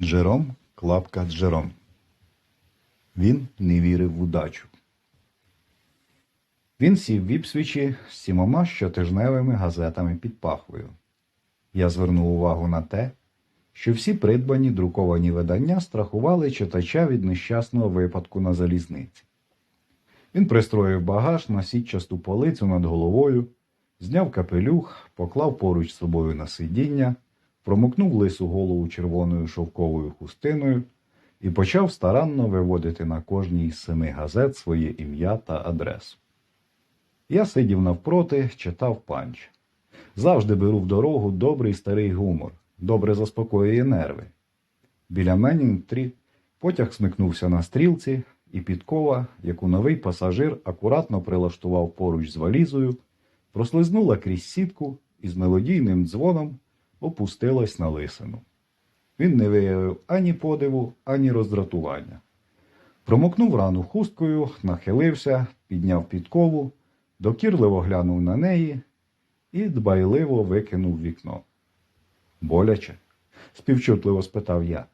Джером Клапка Джером. Він не вірив в удачу. Він сів в Іпсвічі з сімома щотижневими газетами під пахвою. Я звернув увагу на те, що всі придбані друковані видання страхували читача від нещасного випадку на залізниці. Він пристроїв багаж на сітчасту полицю над головою, зняв капелюх, поклав поруч з собою на сидіння, промокнув лису голову червоною шовковою хустиною і почав старанно виводити на кожній із семи газет своє ім'я та адресу. Я сидів навпроти, читав панч. Завжди беру в дорогу добрий старий гумор, добре заспокоює нерви. Біля Менінг-трі потяг смикнувся на стрілці, і підкова, яку новий пасажир акуратно прилаштував поруч з валізою, прослизнула крізь сітку і з мелодійним дзвоном опустилась на лисину. Він не виявив ані подиву, ані роздратування. Промокнув рану хусткою, нахилився, підняв підкову, докірливо глянув на неї і дбайливо викинув вікно. Боляче? співчутливо спитав я.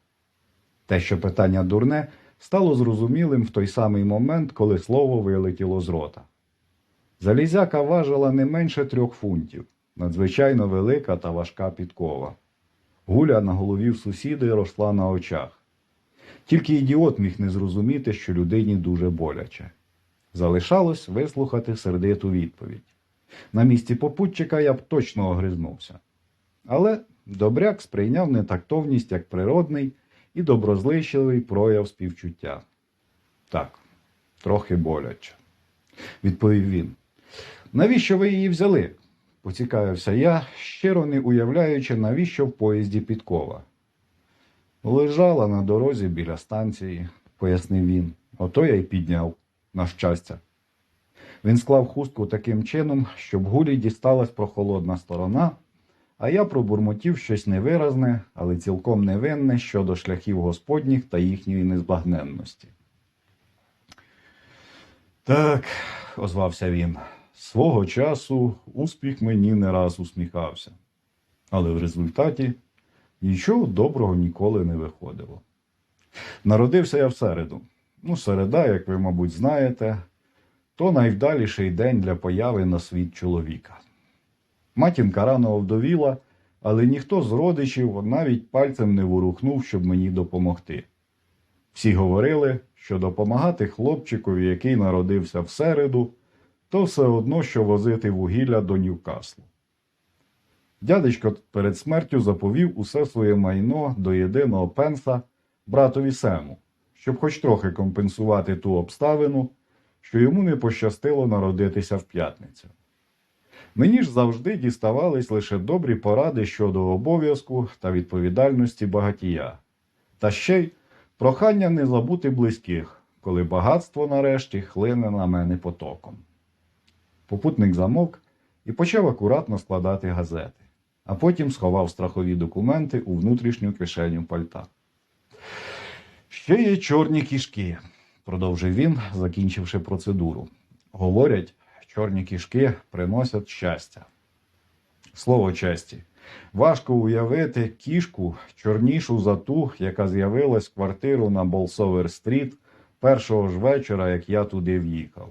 Те, що питання дурне, стало зрозумілим в той самий момент, коли слово вилетіло з рота. Залізяка важила не менше трьох фунтів, надзвичайно велика та важка підкова. Гуля на голові в сусіди росла на очах. Тільки ідіот міг не зрозуміти, що людині дуже боляче. Залишалось вислухати сердиту відповідь. На місці попутчика я б точно огризнувся. Але добряк сприйняв нетактовність як природний і доброзичливий прояв співчуття. Так, трохи боляче, відповів він. Навіщо ви її взяли? Поцікавився я, щиро не уявляючи, навіщо в поїзді підкова. Лежала на дорозі біля станції, пояснив він. Ото я й підняв, на щастя. Він склав хустку таким чином, щоб гулі дісталась прохолодна сторона, а я пробурмотів щось невиразне, але цілком невинне щодо шляхів господніх та їхньої незбагненності. Так, озвався він, свого часу успіх мені не раз усміхався, але в результаті нічого доброго ніколи не виходило. Народився я в середу. Ну, середа, як ви, мабуть, знаєте, то найвдаліший день для появи на світ чоловіка. Матінка рано овдовіла, але ніхто з родичів навіть пальцем не ворухнув, щоб мені допомогти. Всі говорили, що допомагати хлопчикові, який народився в середу, то все одно, що возити вугілля до Ньюкаслу. Дядечко перед смертю заповів усе своє майно до єдиного пенса братові Сему, щоб хоч трохи компенсувати ту обставину, що йому не пощастило народитися в п'ятницю. Мені ж завжди діставались лише добрі поради щодо обов'язку та відповідальності багатія, та ще й прохання не забути близьких, коли багатство нарешті хлине на мене потоком. Попутник замовк і почав акуратно складати газети, а потім сховав страхові документи у внутрішню кишеню пальта. Ще є чорні кішки, продовжив він, закінчивши процедуру. Говорять, чорні кішки приносять щастя. Слово честі. Важко уявити кішку чорнішу за ту, яка з'явилась в квартиру на Болсовер-стріт першого ж вечора, як я туди в'їхав.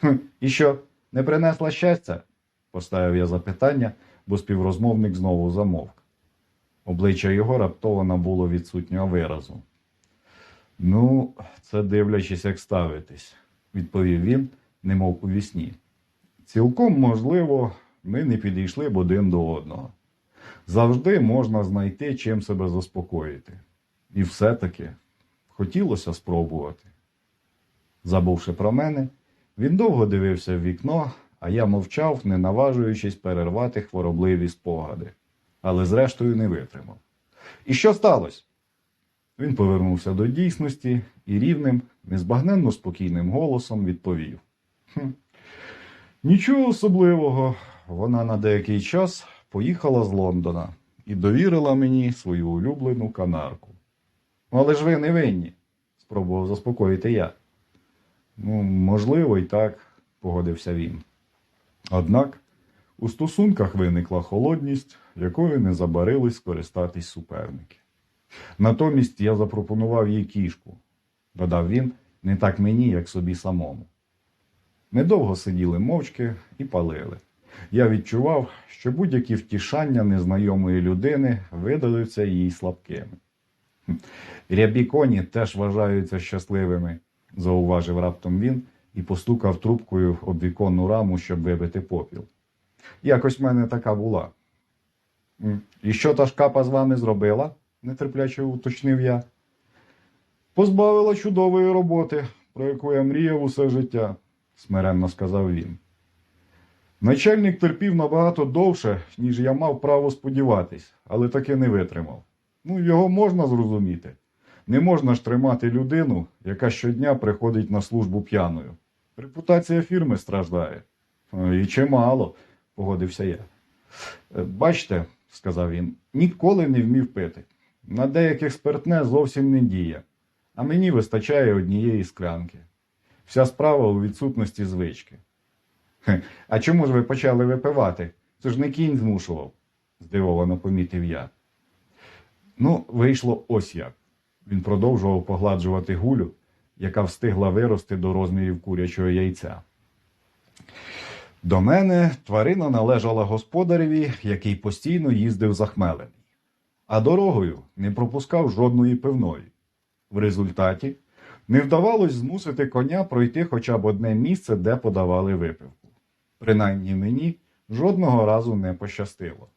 «Хм, І що, не принесла щастя? поставив я запитання, бо співрозмовник знову замовк. Обличчя його раптово набуло відсутнього виразу. Ну, це дивлячись, як ставитись, відповів він, немов у вісні. Цілком можливо, ми не підійшли б один до одного. Завжди можна знайти чим себе заспокоїти. І все-таки хотілося спробувати. Забувши про мене, він довго дивився в вікно, а я мовчав, не наважуючись перервати хворобливі спогади, але зрештою не витримав. І що сталося? Він повернувся до дійсності і рівним, незбагненно спокійним голосом відповів: «Хм, Нічого особливого. Вона на деякий час поїхала з Лондона і довірила мені свою улюблену канарку. Але ж ви не винні, спробував заспокоїти я. Ну, можливо, і так, погодився він. Однак у стосунках виникла холодність, якою не забарились скористатись суперники. Натомість я запропонував їй кішку, додав він, не так мені, як собі самому. Ми довго сиділи мовчки і палили. Я відчував, що будь-які втішання незнайомої людини видадуться їй слабкими. Рябі коні теж вважаються щасливими, зауважив раптом він і постукав трубкою об віконну раму, щоб вибити попіл. Якось в мене така була. І що та шкапа з вами зробила? нетерпляче уточнив я. Позбавила чудової роботи, про яку я мріяв усе життя, смиренно сказав він. Начальник терпів набагато довше, ніж я мав право сподіватись, але таки не витримав. Ну, його можна зрозуміти. Не можна ж тримати людину, яка щодня приходить на службу п'яною. Репутація фірми страждає. «Е, І чимало, погодився я. «Е, Бачите, сказав він, ніколи не вмів пити. На деяких спиртне зовсім не діє, а мені вистачає однієї склянки. Вся справа у відсутності звички. А чому ж ви почали випивати? Це ж не кінь змушував, здивовано помітив я. Ну, вийшло ось як. Він продовжував погладжувати гулю, яка встигла вирости до розмірів курячого яйця. До мене тварина належала господареві, який постійно їздив захмелений, а дорогою не пропускав жодної пивної. В результаті не вдавалось змусити коня пройти хоча б одне місце, де подавали випивку. Принаймні мені жодного разу не пощастило.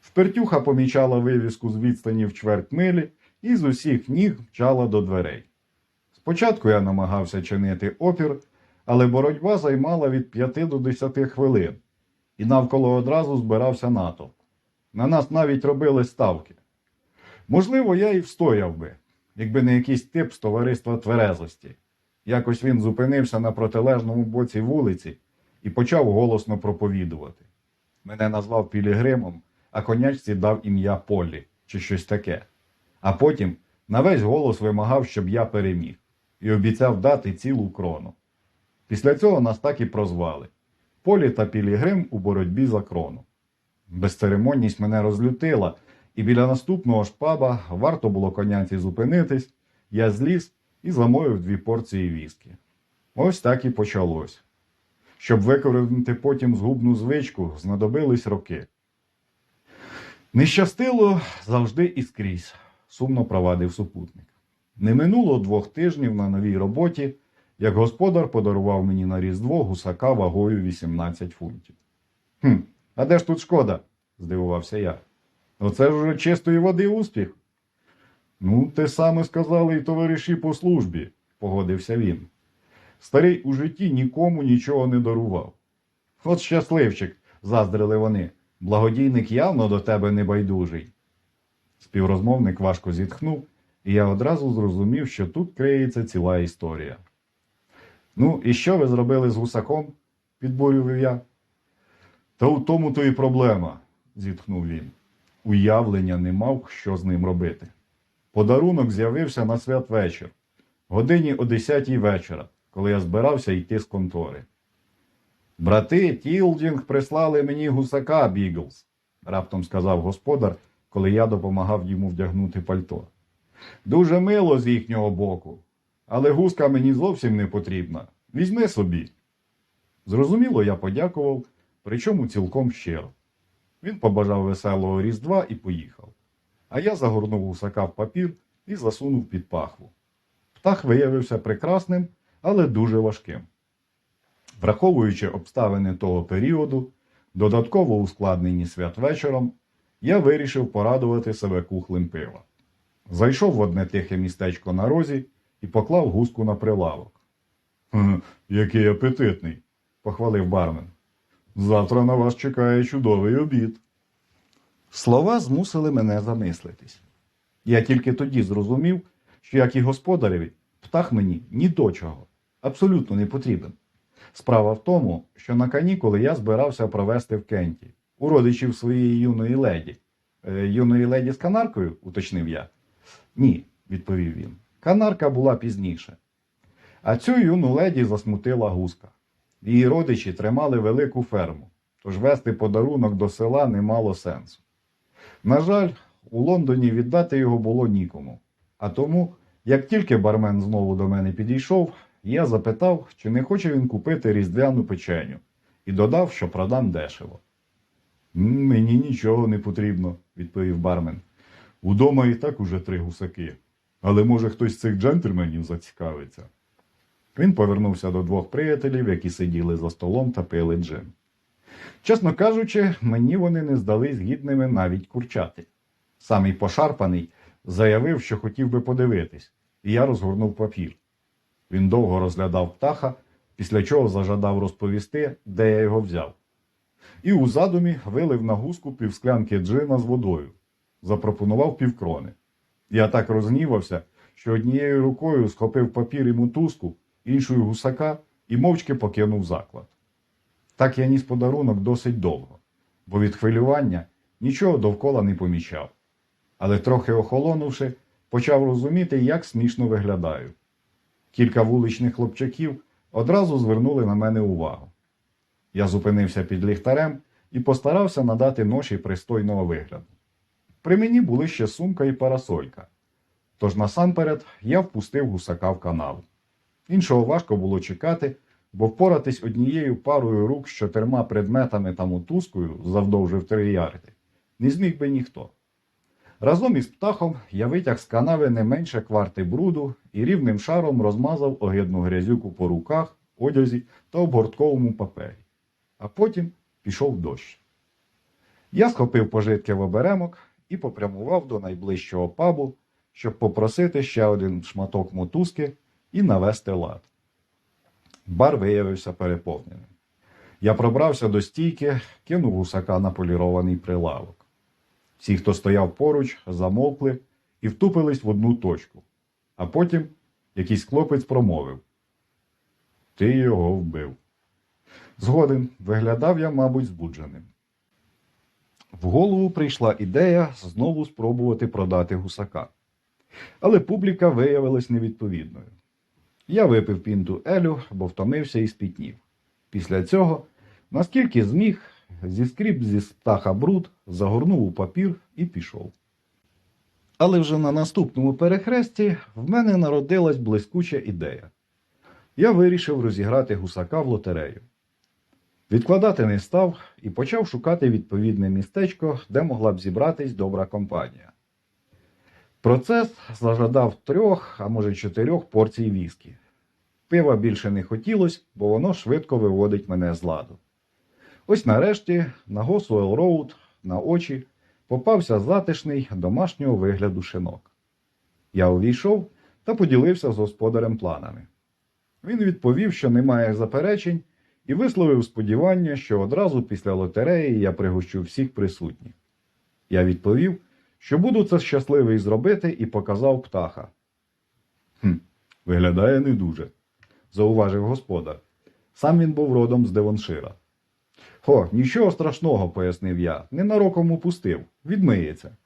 Впертюха помічала вивіску з відстані в чверть милі і з усіх ніг мчала до дверей. Спочатку я намагався чинити опір, але боротьба займала від 5 до 10 хвилин, і навколо одразу збирався натовп. На нас навіть робили ставки. Можливо, я і встояв би, якби не якийсь тип з товариства тверезості. Якось він зупинився на протилежному боці вулиці і почав голосно проповідувати. Мене назвав Пілігримом, а конячці дав ім'я Полі чи щось таке. А потім на весь голос вимагав, щоб я переміг, і обіцяв дати цілу крону. Після цього нас так і прозвали Полі та Пілігрим у боротьбі за крону. Безцеремонність мене розлютила, і біля наступного ж паба варто було конянці зупинитись, я зліз і замовив дві порції віскі. Ось так і почалось. Щоб викоренити потім згубну звичку, знадобились роки. Не щастило завжди і скрізь, сумно провадив супутник. Не минуло двох тижнів на новій роботі, як господар подарував мені на Різдво гусака вагою 18 фунтів. Хм, а де ж тут шкода? здивувався я. Оце ж уже чистої води успіх. Ну, те саме сказали і товариші по службі, погодився він. Старий у житті нікому нічого не дарував. От щасливчик, заздрили вони. Благодійник явно до тебе не байдужий. Співрозмовник важко зітхнув, і я одразу зрозумів, що тут криється ціла історія. Ну, і що ви зробили з гусаком? підбурював я. Та у тому то і проблема, зітхнув він. Уявлення не мав, що з ним робити. Подарунок з'явився на святвечір, годині о 10 вечора, коли я збирався йти з контори. Брати Тілдінг прислали мені гусака, Біглз, раптом сказав господар, коли я допомагав йому вдягнути пальто. Дуже мило з їхнього боку, але гуска мені зовсім не потрібна. Візьми собі. Зрозуміло, я подякував, причому цілком щиро. Він побажав веселого Різдва і поїхав. А я загорнув гусака в папір і засунув під пахву. Птах виявився прекрасним, але дуже важким. Враховуючи обставини того періоду, додатково ускладнені святвечором, я вирішив порадувати себе кухлем пива. Зайшов в одне тихе містечко на розі і поклав гуску на прилавок. Який апетитний, похвалив бармен. Завтра на вас чекає чудовий обід. Слова змусили мене замислитись. Я тільки тоді зрозумів, що, як і господареві, птах мені ні до чого, абсолютно не потрібен. Справа в тому, що на канікули я збирався провести в Кенті у родичів своєї юної леді. Е, юної леді з канаркою, уточнив я. Ні, відповів він. Канарка була пізніше. А цю юну леді засмутила гуска. Її родичі тримали велику ферму, тож вести подарунок до села не мало сенсу. На жаль, у Лондоні віддати його було нікому. А тому, як тільки бармен знову до мене підійшов, я запитав, чи не хоче він купити різдвяну печеню, і додав, що продам дешево. «М, Мені нічого не потрібно, відповів бармен. Удома і так уже три гусаки. Але може хтось з цих джентльменів зацікавиться. Він повернувся до двох приятелів, які сиділи за столом та пили джин. Чесно кажучи, мені вони не здались гідними навіть курчати. Самий пошарпаний заявив, що хотів би подивитись, і я розгорнув папір. Він довго розглядав птаха, після чого зажадав розповісти, де я його взяв. І у задумі вилив на гуску півсклянки джина з водою, запропонував півкрони. Я так рознівався, що однією рукою схопив папір і мотузку, іншою гусака і мовчки покинув заклад. Так я ніс подарунок досить довго, бо від хвилювання нічого довкола не помічав. Але трохи охолонувши, почав розуміти, як смішно виглядаю. Кілька вуличних хлопчаків одразу звернули на мене увагу. Я зупинився під ліхтарем і постарався надати ноші пристойного вигляду. При мені були ще сумка і парасолька. Тож насамперед я впустив гусака в канал. Іншого важко було чекати, бо впоратись однією парою рук з чотирма предметами та мотузкою завдовжив три ярди не зміг би ніхто. Разом із птахом я витяг з канави не менше кварти бруду і рівним шаром розмазав огидну грязюку по руках, одязі та обгортковому папері. А потім пішов дощ. Я схопив пожитки в оберемок і попрямував до найближчого пабу, щоб попросити ще один шматок мотузки і навести лад. Бар виявився переповненим. Я пробрався до стійки, кинув гусака на полірований прилавок. Всі, хто стояв поруч, замовкли і втупились в одну точку. А потім якийсь хлопець промовив: Ти його вбив. Згоден виглядав я, мабуть, збудженим. В голову прийшла ідея знову спробувати продати гусака. Але публіка виявилась невідповідною. Я випив пінту Елю, бо втомився і спітнів. Після цього, наскільки зміг, зіскріб зі птаха бруд, загорнув у папір і пішов. Але вже на наступному перехресті в мене народилась блискуча ідея. Я вирішив розіграти гусака в лотерею. Відкладати не став і почав шукати відповідне містечко, де могла б зібратись добра компанія. Процес зажадав трьох, а може чотирьох порцій віскі. Пива більше не хотілось, бо воно швидко виводить мене з ладу. Ось нарешті на Госуел Роуд на очі попався затишний домашнього вигляду шинок. Я увійшов та поділився з господарем планами. Він відповів, що немає заперечень, і висловив сподівання, що одразу після лотереї я пригощу всіх присутніх. Я відповів, що буду це щасливий зробити, і показав птаха. Хм, виглядає не дуже, зауважив господар. Сам він був родом з Девоншира. Хо, нічого страшного, пояснив я, ненароком упустив, відмиється.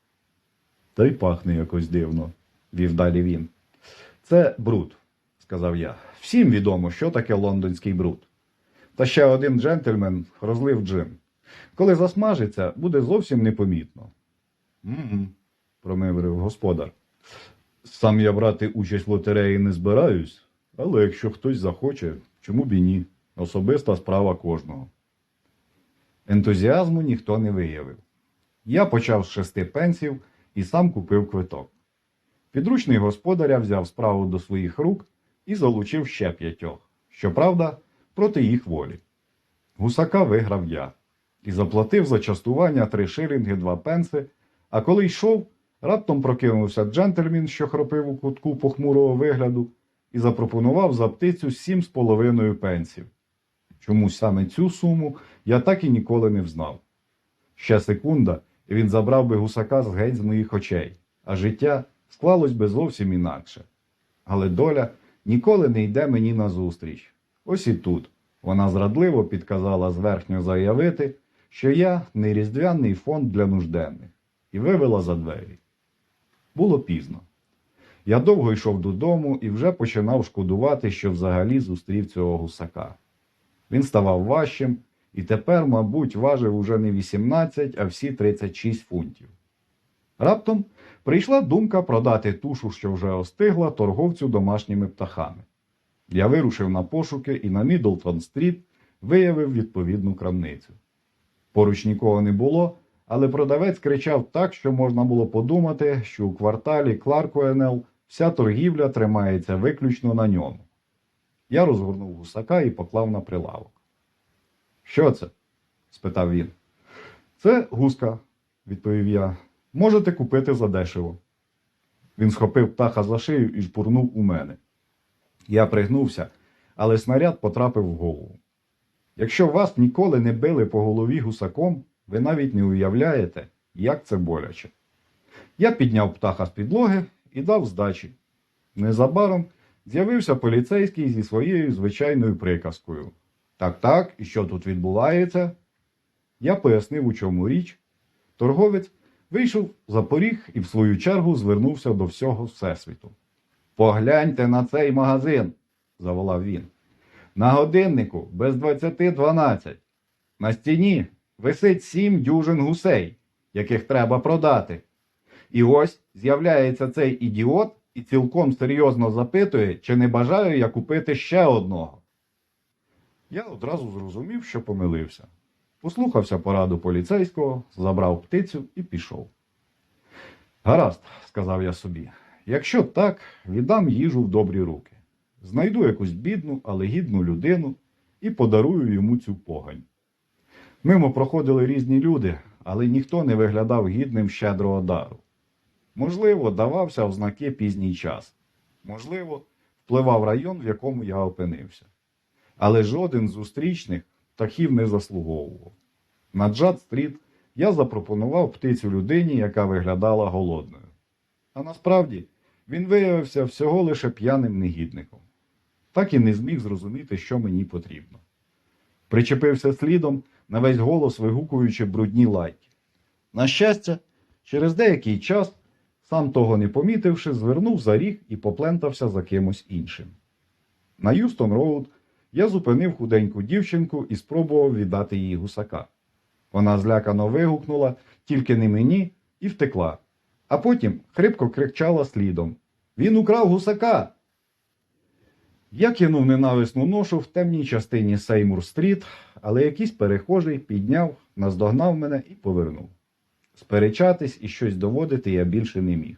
Та й пахне якось дивно, вів далі він. Це бруд, сказав я. Всім відомо, що таке лондонський бруд. Та ще один джентльмен розлив джин. Коли засмажиться, буде зовсім непомітно. Угу, промиврив господар. Сам я брати участь в лотереї не збираюсь, але якщо хтось захоче, чому б і ні? Особиста справа кожного. Ентузіазму ніхто не виявив. Я почав з шести пенсів і сам купив квиток. Підручний господаря взяв справу до своїх рук і залучив ще п'ятьох. Щоправда, проти їх волі. Гусака виграв я і заплатив за частування три шилінги два пенси, а коли йшов, раптом прокинувся джентльмен, що хропив у кутку похмурого вигляду, і запропонував за птицю сім з половиною пенсів. Чомусь саме цю суму я так і ніколи не взнав. Ще секунда, і він забрав би гусака з геть з моїх очей, а життя склалось би зовсім інакше. Але доля ніколи не йде мені назустріч. Ось і тут вона зрадливо підказала зверхньо заявити, що я не різдвяний фонд для нужденних, і вивела за двері. Було пізно. Я довго йшов додому і вже починав шкодувати, що взагалі зустрів цього гусака. Він ставав важчим і тепер, мабуть, важив уже не 18, а всі 36 фунтів. Раптом прийшла думка продати тушу, що вже остигла, торговцю домашніми птахами. Я вирушив на пошуки і на Мідлтон-стріт виявив відповідну крамницю. Поруч нікого не було, але продавець кричав так, що можна було подумати, що у кварталі Кларкуенел вся торгівля тримається виключно на ньому. Я розгорнув гусака і поклав на прилавок. Що це? спитав він. Це гуска, відповів я. Можете купити задешево. Він схопив птаха за шию і жбурнув у мене. Я пригнувся, але снаряд потрапив в голову. Якщо вас ніколи не били по голові гусаком, ви навіть не уявляєте, як це боляче. Я підняв птаха з підлоги і дав здачі. Незабаром з'явився поліцейський зі своєю звичайною приказкою. Так, так, і що тут відбувається? Я пояснив, у чому річ. Торговець вийшов за поріг і в свою чергу звернувся до всього Всесвіту. Погляньте на цей магазин, заволав він. На годиннику без 20.12. На стіні висить сім дюжин гусей, яких треба продати. І ось з'являється цей ідіот і цілком серйозно запитує, чи не бажаю я купити ще одного. Я одразу зрозумів, що помилився. Послухався пораду поліцейського, забрав птицю і пішов. Гаразд, сказав я собі, якщо так, віддам їжу в добрі руки. Знайду якусь бідну, але гідну людину і подарую йому цю погань. Мимо проходили різні люди, але ніхто не виглядав гідним щедрого дару. Можливо, давався в знаки пізній час. Можливо, впливав район, в якому я опинився. Але жоден з зустрічних птахів не заслуговував. На Джад-стріт я запропонував птицю людині, яка виглядала голодною. А насправді він виявився всього лише п'яним негідником. Так і не зміг зрозуміти, що мені потрібно. Причепився слідом на весь голос, вигукуючи брудні лайки. На щастя, через деякий час, сам того не помітивши, звернув за ріг і поплентався за кимось іншим. На Юстон Роуд я зупинив худеньку дівчинку і спробував віддати їй гусака. Вона злякано вигукнула тільки не мені і втекла, а потім хрипко кричала слідом. Він украв гусака. Я кинув ненависну ношу в темній частині Сеймур-стріт, але якийсь перехожий підняв, наздогнав мене і повернув. Сперечатись і щось доводити я більше не міг.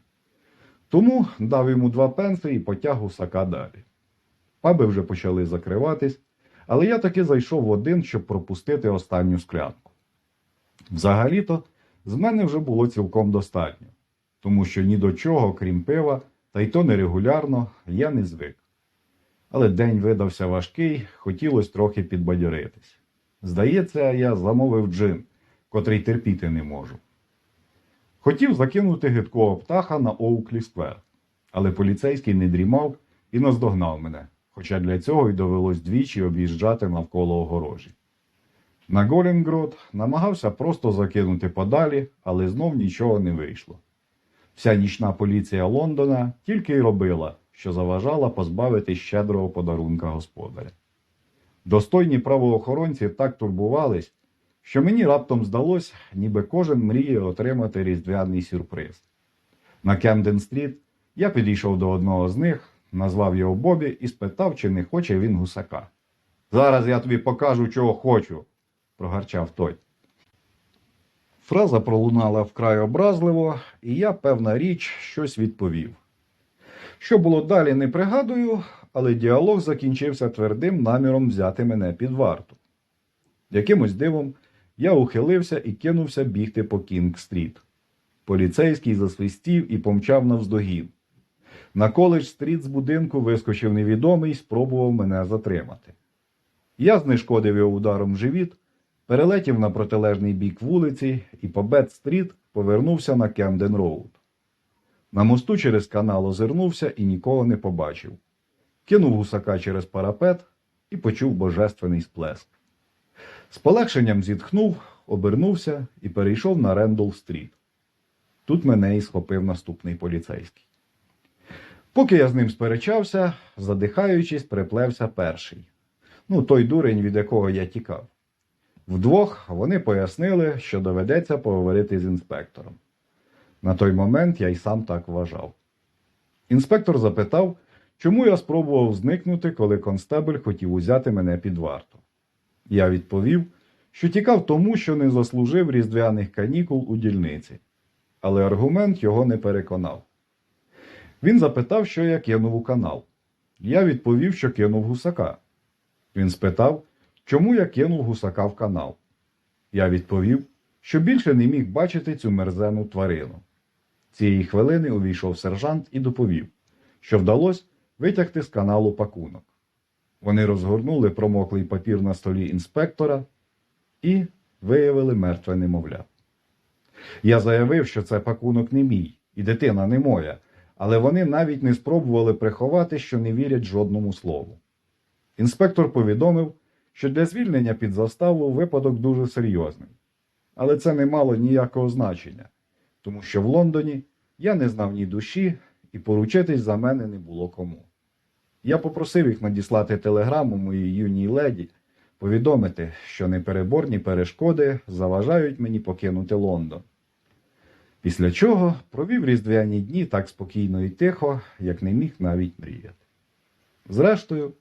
Тому дав йому два пенси і потяг гусака далі. Паби вже почали закриватись, але я таки зайшов в один, щоб пропустити останню склянку. Взагалі-то, з мене вже було цілком достатньо, тому що ні до чого, крім пива, та й то нерегулярно, я не звик. Але день видався важкий, хотілося трохи підбадьоритись. Здається, я замовив джин, котрий терпіти не можу. Хотів закинути гидкого птаха на Оуклі Сквер, але поліцейський не дрімав і наздогнав мене, хоча для цього й довелось двічі об'їжджати навколо огорожі. На Голінгрод намагався просто закинути подалі, але знов нічого не вийшло. Вся нічна поліція Лондона тільки й робила, що заважала позбавити щедрого подарунка господаря. Достойні правоохоронці так турбувались, що мені раптом здалось, ніби кожен мріє отримати різдвяний сюрприз. На Кемден-стріт я підійшов до одного з них, назвав його Бобі і спитав, чи не хоче він гусака. Зараз я тобі покажу, чого хочу, прогарчав той. Фраза пролунала вкрай образливо, і я, певна річ, щось відповів. Що було далі, не пригадую, але діалог закінчився твердим наміром взяти мене під варту. Якимось дивом я ухилився і кинувся бігти по Кінг-стріт. Поліцейський засвистів і помчав навздогін. На коледж-стріт з будинку вискочив невідомий і спробував мене затримати. Я знешкодив його ударом в живіт, перелетів на протилежний бік вулиці і по Бет-стріт повернувся на Кемден-роуд. На мосту через канал озирнувся і нікого не побачив. Кинув гусака через парапет і почув божественний сплеск. З полегшенням зітхнув, обернувся і перейшов на Рендол-стріт. Тут мене і схопив наступний поліцейський. Поки я з ним сперечався, задихаючись, приплевся перший. Ну, той дурень, від якого я тікав. Вдвох вони пояснили, що доведеться поговорити з інспектором. На той момент я й сам так вважав. Інспектор запитав, чому я спробував зникнути, коли констебель хотів узяти мене під варту. Я відповів, що тікав тому, що не заслужив різдвяних канікул у дільниці, але аргумент його не переконав. Він запитав, що я кинув у канал. Я відповів, що кинув гусака. Він спитав, чому я кинув гусака в канал. Я відповів, що більше не міг бачити цю мерзену тварину. Цієї хвилини увійшов сержант і доповів, що вдалося витягти з каналу пакунок. Вони розгорнули промоклий папір на столі інспектора і виявили мертве немовля. Я заявив, що це пакунок не мій, і дитина не моя, але вони навіть не спробували приховати, що не вірять жодному слову. Інспектор повідомив, що для звільнення під заставу випадок дуже серйозний. Але це не мало ніякого значення, тому що в Лондоні я не знав ні душі, і поручитись за мене не було кому. Я попросив їх надіслати телеграму моїй юній леді, повідомити, що непереборні перешкоди заважають мені покинути Лондон. Після чого провів різдвяні дні так спокійно і тихо, як не міг навіть мріяти. Зрештою,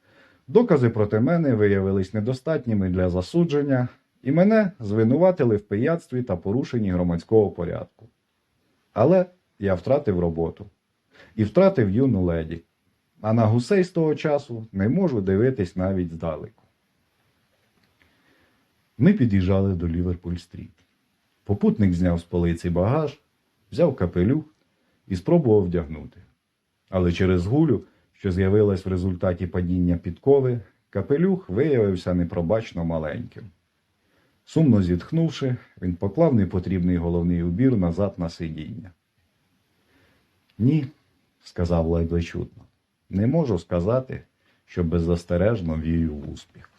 докази проти мене виявились недостатніми для засудження, і мене звинуватили в пияцтві та порушенні громадського порядку. Але я втратив роботу і втратив юну леді, а на гусей з того часу не можу дивитись навіть здалеку. Ми під'їжджали до Ліверпуль-стріт. Попутник зняв з полиці багаж, взяв капелюх і спробував вдягнути. Але через гулю, що з'явилась в результаті падіння підкови, капелюх виявився непробачно маленьким. Сумно зітхнувши, він поклав непотрібний головний убір назад на сидіння. Ні, сказав ледве чутно, не можу сказати, що беззастережно вірю в успіх.